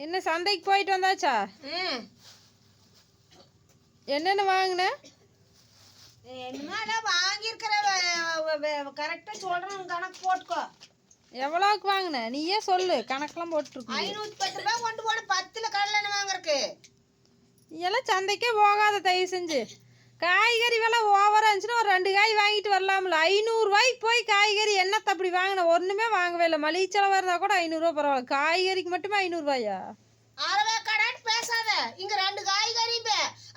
என்ன சந்தைக்கு போயிட்டு வந்தாச்சா? ம். என்னென்ன வாங்கின? என்னடா வாங்கியிருக்கிற கரெக்டாக சொல்கிறேன் கணக்கு போட்டுக்கோ. எவ்வளோக்கு வாங்கின? நீயே சொல்லு. கணக்கெல்லாம் போட்டுருக்கு ஐநூற்றி பத்து ரூபா கொண்டு போன பத்தில் கடலை வாங்குறக்கு எல்லாம் சந்தைக்கே போகாத தயவு செஞ்சு. காய்கறி விலை ஓவராக இருந்துச்சுன்னா ஒரு ரெண்டு காய் வாங்கிட்டு வரலாம்ல. ஐநூறுரூவாய்க்கு போய் காய்கறி என்னத்தை அப்படி வாங்கின? ஒன்றுமே வாங்கவே இல்லை. மளிகை செலவாக இருந்தால் கூட ஐநூறுரூவா பரவாயில்ல. காய்கறிக்கு மட்டுமே ஐநூறுரூவாயா அறவே கடான்னு பேசாத. இங்க ரெண்டு காய்கறி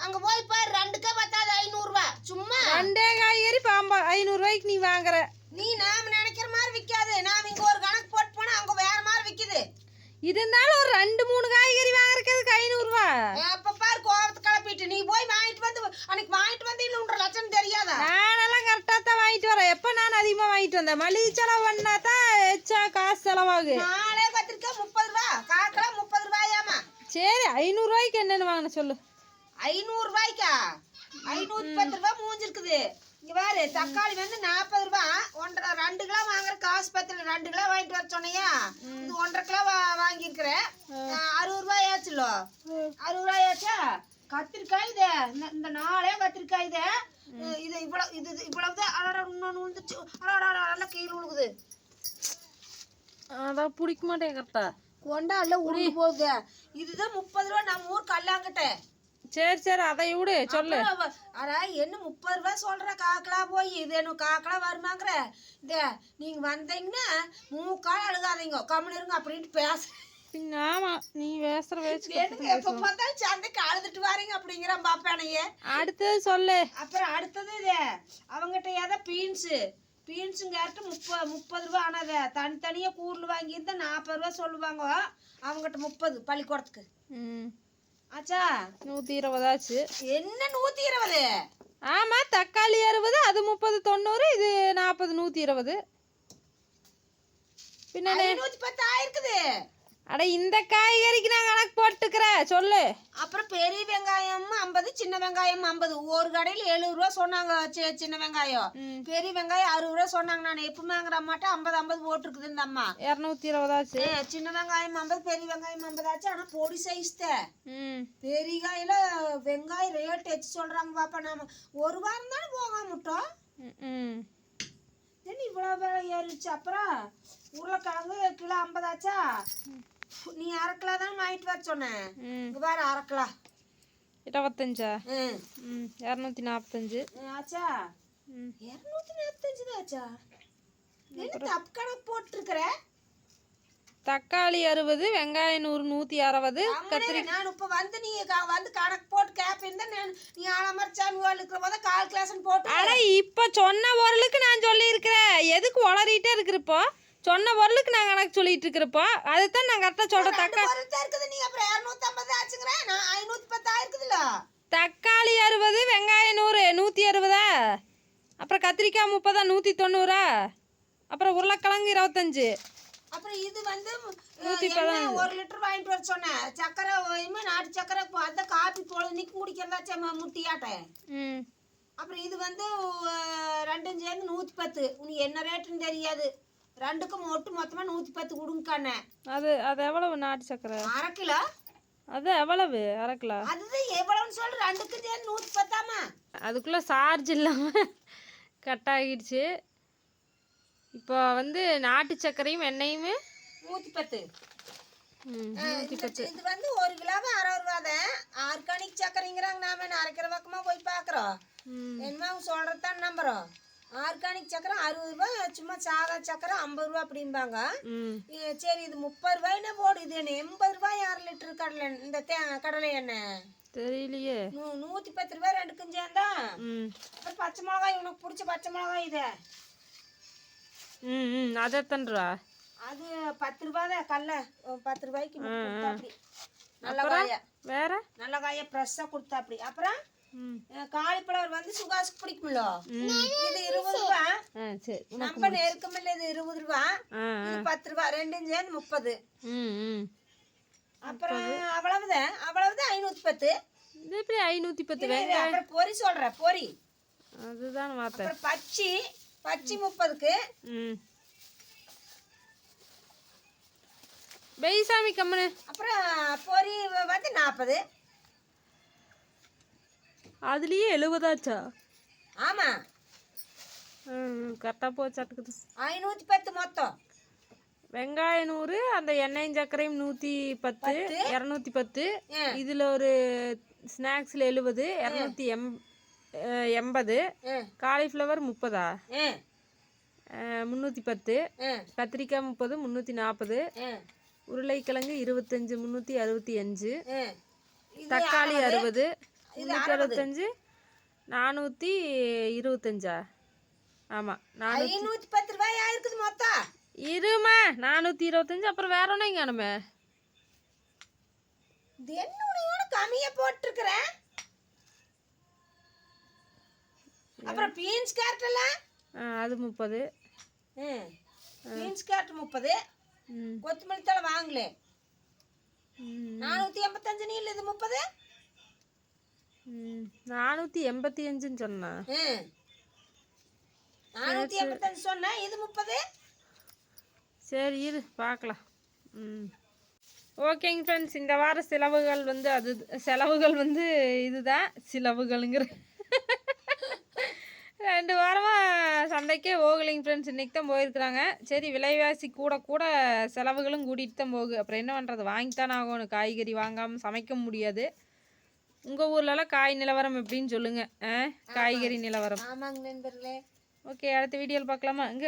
அங்க போய் பாரு ரெண்டுக்கே பத்தாது ஐநூறுரூவா சும்மா. ரெண்டே காய்கறி பாம்பா ஐநூறுரூவாய்க்கு நீ வாங்குற. நீ நாம நினைக்கிற மாதிரி விற்காது நாம இங்க ஒரு கணக்கு போட்டு போனா அங்க வேற மாதிரி விக்குது. இருந்தாலும் ஒரு ரெண்டு மூணு காய்கறி வாங்குறதுக்கு ஐநூறுரூவா அப்ப பாரு கோவத்தை கிளப்பிட்டு. நீ போய் வாங்கிட்டு வந்து அன்னைக்கு வாங்கிட்டு வந்து இல்லைன்ற லட்சம் தெரியாதா நானெல்லாம் கரெக்டாக தான் வாங்கிட்டு வரேன் எப்போ நான் வந்தேன் மளிகை செலவு பண்ணா தான் எச்சா காசு செலவாகு. நாளே கத்திரிக்காய் முப்பது ரூபா. காக்கெல்லாம் முப்பது ரூபாயாமா சரி ஐநூறுரூவாய்க்கு என்னென்னு வாங்கின சொல்லு. ஐநூறு ரூபாய்க்கா? ஐநூத்தி பத்து ரூபாய் மூஞ்சிருக்குது. இங்க பாரு தக்காளி வந்து நாற்பது ரூபாய் ஒன்றரை ரெண்டு கிலோ வாங்குற காசு பத்துல ரெண்டு கிலோ வாங்கிட்டு வர சொன்னையா? இது ஒன்றரை கிலோ வா வாங்கியிருக்கிறேன். அறுபது ரூபாய் ஆச்சுல்லோ அறுபது ரூபாய் ஆச்சா கத்திரிக்காய் இது. இந்த- இந்த நாளே கத்திரிக்காய் இது. இது இவ்வளவு இது இவ்வளவுதான். அடடா இன்னொன்று விழுந்துச்சு அடடா நல்லா கீழே விழுகுது. அதான் பிடிக்க மாட்டேன் கரெக்டா கொண்டாடல உருண்டு போகுது. இதுதான் முப்பது ரூபா நம்ம ஊர் கல்லாங்கிட்ட. சரி சரி அதை விடு சொல்லு. அட என்ன முப்பது ரூபாய் சொல்ற? காக்கலா போய் இது என்ன காக்கலா வருமாங்கிற? இந்த நீங்க வந்தீங்கன்னா மூக்கால் அழுகாதீங்க. கம்முன்னு இருங்க அப்படின்ட்டு பேச ஆமாம் நீ பேசுகிற பேச்சு எனக்கு எப்ப பார்த்தாலும் சந்தைக்கு அழுதுட்டு வாரீங்க அப்படிங்கிறான் பாப்பானையே அடுத்தது சொல்லு. அப்புறம் அடுத்தது இது. அவங்ககிட்ட ஏதோ பீன்ஸு. பீன்ஸுங்காட்டு முப்பது முப்பது ரூபா. ஆனாத தனித்தனியாக கூரில் வாங்கியிருந்தா நாற்பது ரூபா சொல்லுவாங்க. அவங்ககிட்ட முப்பது பள்ளிக்கூடத்துக்கு. ம். ஆச்சா? நூற்றி இருபதாச்சு என்ன நூற்றி இருபது? ஆமாம் தக்காளி அறுபது அது முப்பது தொண்ணூறு இது நாற்பது நூற்றி இருபது. பின்ன ஐநூற்றி பத்து ஆயிருக்குது அட இந்த காய்கறிக்கு நான் கணக்கு போட்டுக்கிறேன் சொல்லு. அப்புறம் பெரிய வெங்காயம் ஐம்பது சின்ன வெங்காயம் ஐம்பது. ஒரு கடையில் எழுபது ரூபா சொன்னாங்க சின்ன வெங்காயம். பெரிய வெங்காயம் அறுபது ரூபா சொன்னாங்க நான். எப்பவுமே வாங்குற மாட்டேன் ஐம்பது ஐம்பது போட்டிருக்குது இந்த அம்மா. இரநூத்தி இருபதாச்சு. சின்ன வெங்காயம் ஐம்பது பெரிய வெங்காயம் ஐம்பது ஆச்சு ஆனால் பொடி சைஸ் பெரிய காயில வெங்காயம் ரேட் வச்சு சொல்றாங்க பாப்பா நாம. ஒரு வாரம் தானே போகாம விட்டோம். ம், ம். என்ன இவ்வளோ விலை ஏறிடுச்சு? அப்புறம் உருளைக்கிழங்கு கிலோ ஐம்பதாச்சா? நீ அரை கிலோ தான் வாங்கிட்டு வர சொன்னேன் இங்க பாரு அரை கிலோ. இருபத்தஞ்சா? ம் இரநூத்தி நாற்பத்தஞ்சு ஆச்சா? இரநூத்தி நாற்பத்தஞ்சு தான் ஆச்சா என்ன தப்பு கணக்கு போட்டிருக்கிற? தக்காளி அறுபது வெங்காயம் நூறு நூற்றி அறுபது கத்திரி நான் இப்போ வந்து நீ க- வந்து கணக்கு போட்டு கேப்பேன் நான் நீ ஆலமர் சாமி வாழ் இருக்கிற போது கால் கிளாஸ்னு போட்டு அட இப்போ சொன்ன பொருளுக்கு நான் சொல்லியிருக்கிறேன் எதுக்கு உளறிட்டே இருக்கிறப்போ? சொன்ன பொருளுக்கு நான் கணக்கு சொல்லிட்டு இருக்கிறப்போ அதுதான் நான் கரெக்டாக சொல்கிறேன் ரெண்டு தக்கா பொருள் தான் இருக்குது நீ அப்புறம் இரநூத்தி ஐம்பது ஆச்சுங்கிறேன் நான் ஐநூற்றி பத்து ஆயிருக்குதுல்ல தக்காளி அறுபது வெங்காயம் நூறு நூற்றி அறுபதா? அப்புறம் கத்திரிக்காய் முப்பதா நூற்றி தொண்ணூறா? அப்புறம் உருளைக்கிழங்கு இருபத்தஞ்சு. அப்புறம் இது வந்து ஒரு லிட்டர் வாங்கிட்டு வர சொன்னேன். சக்கரை நாட்டு சக்கரை அந்த காப்பி பொழுதுனிக்கு குடிக்கிறதா முட்டியாட்டேன் ம். அப்புறம் இது வந்து ரெண்டும் சேர்ந்து நூற்றி பத்து. உனக்கு என்ன ரேட்டுன்னு தெரியாது. ரெண்டுக்கும் ஒட்டு மொத்தமாக நூற்றி பத்து கொடுங்கண்ணே அது அது எவ்வளவு நாட்டு சக்கரை? அரை கிலோ. அது எவ்வளவு? அரை கிலோ? அதுதான் எவ்வளோன்னு சொல்லு. ரெண்டுக்கு சேர்ந்து நூற்றி பத்தாமா? அதுக்குள்ளே சார்ஜ் இல்லாமல் கட் ஆகிடுச்சு. இப்போ வந்து நாட்டு சர்க்கரையும் எண்ணெயுமே நூற்றி பத்து இது வந்து ஒரு கிலோவை அறுபது ரூபா தான். ஆர்கானிக் சக்கரைங்கிறாங்க நாம. அரைக்கிற பக்கமாக போய் பார்க்குறோம். என்னமோ அவங்க சொல்கிறது தான் நம்புகிறோம் ஆர்கானிக் சக்கரை அறுபது ரூபா சும்மா சாதா சக்கரை ஐம்பது ரூபா அப்படிம்பாங்க. சரி இது முப்பது ரூபாய்னா போடு இது என்ன எண்பது ரூபாய் அரை லிட்டரு கடலை இந்த தே கடலை எண்ணெய்? தெரியலையே. நூற்றி பத்து ரூபாய் ரெண்டுக்கும் சேர்ந்தா. அப்புறம் பச்சை மிளகாய் உனக்கு பிடிச்ச பச்சை மிளகாய் இது. ம் ம். அதை எத்தனை அது பத்து ரூபா தான் கடல பத்து ரூபாய்க்கு நல்ல காய. வேற? நல்ல காய ஃப்ரெஷ்ஷாக கொடுத்தா அப்படி அப்புறம்? காலிஃப்ளவர் வந்து சுகாசுக்கு பிடிக்கும்ல? இது இருபது ரூபா நம்ம நெருக்கமில்ல இது இருபது ரூபா இது பத்து ரூபா ரெண்டும் சேர்ந்து முப்பது. அப்புறம் அவ்வளவுதான் அவ்வளவுதான் ஐநூத்தி பத்து. இது எப்படி ஐநூற்றி பத்து அப்புறம் பொரி சொல்றேன் பொரி அதுதான் பார்த்தேன் அப்புறம் பச்சி. பச்சி முப்பதுக்கு. ம். பெய்சாமி கம்முனு. அப்புறம் பொரி வந்து நாற்பது அதுலேயே எழுபதாச்சா? ஆமாம் கரெக்டாக போச்சாட்டுக்குது ஐநூற்றி பத்து மொத்தம். வெங்காயம் நூறு அந்த எண்ணெயும் சர்க்கரையும் நூற்றி பத்து இரநூத்தி பத்து. இதில் ஒரு ஸ்நாக்ஸில் எழுபது இரநூத்தி எம் எண்பது. காலிஃப்ளவர் முப்பதா? முந்நூற்றி பத்து கத்திரிக்காய் முப்பது முந்நூற்றி நாற்பது உருளைக்கிழங்கு இருபத்தஞ்சு முந்நூற்றி அறுபத்தி அஞ்சு தக்காளி அறுபது முந்நூற்றி அறுபத்தஞ்சு நானூற்றி இருபத்தஞ்சா ஆமாம் நானூ ஐநூற்றி பத்து ரூபாய் ஆயிருக்குது மொத்தம். இருமா நானூற்றி இருபத்தஞ்சு அப்புறம் வேற ஒன்றும் உனக்கு கம்மியாக போட்டிருக்கிறேன்? அப்புறம் பீன்ஸ் கேரட் எல்லாம்? அது முப்பது. ம் பீன்ஸ் கேரட் முப்பது. கொத்தமல்லி தழை வாங்கலே. நானூற்றி எண்பத்தஞ்சு நீல் இது முப்பது? நானூற்றி எண்பத்தி அஞ்சுன்னு சொன்னேன் நானூற்றி எண்பத்தஞ்சு சொன்னேன் இது முப்பது? சரி இரு பார்க்கலாம் ம். ஓகேங்க ஃப்ரெண்ட்ஸ் இந்த வார செலவுகள் வந்து அது செலவுகள் வந்து இதுதான். செலவுகளுங்கிற ரெண்டு வாரமாக சந்தைக்கே போகலைங்க ஃப்ரெண்ட்ஸ் இன்றைக்கி தான் போயிருக்கிறாங்க. சரி விலைவாசி கூட கூட செலவுகளும் கூட்டிகிட்டு தான் போகுது. அப்புறம் என்ன பண்ணுறது வாங்கித்தானே ஆகணும். காய்கறி வாங்காமல் சமைக்க முடியாது. உங்கள் ஊர்லலாம் காய் நிலவரம் எப்படின்னு சொல்லுங்கள் ஆ? காய்கறி நிலவரம். ஆமாங்க நண்பர்களே. ஓகே அடுத்த வீடியோவில் பார்க்கலாமா? இங்கே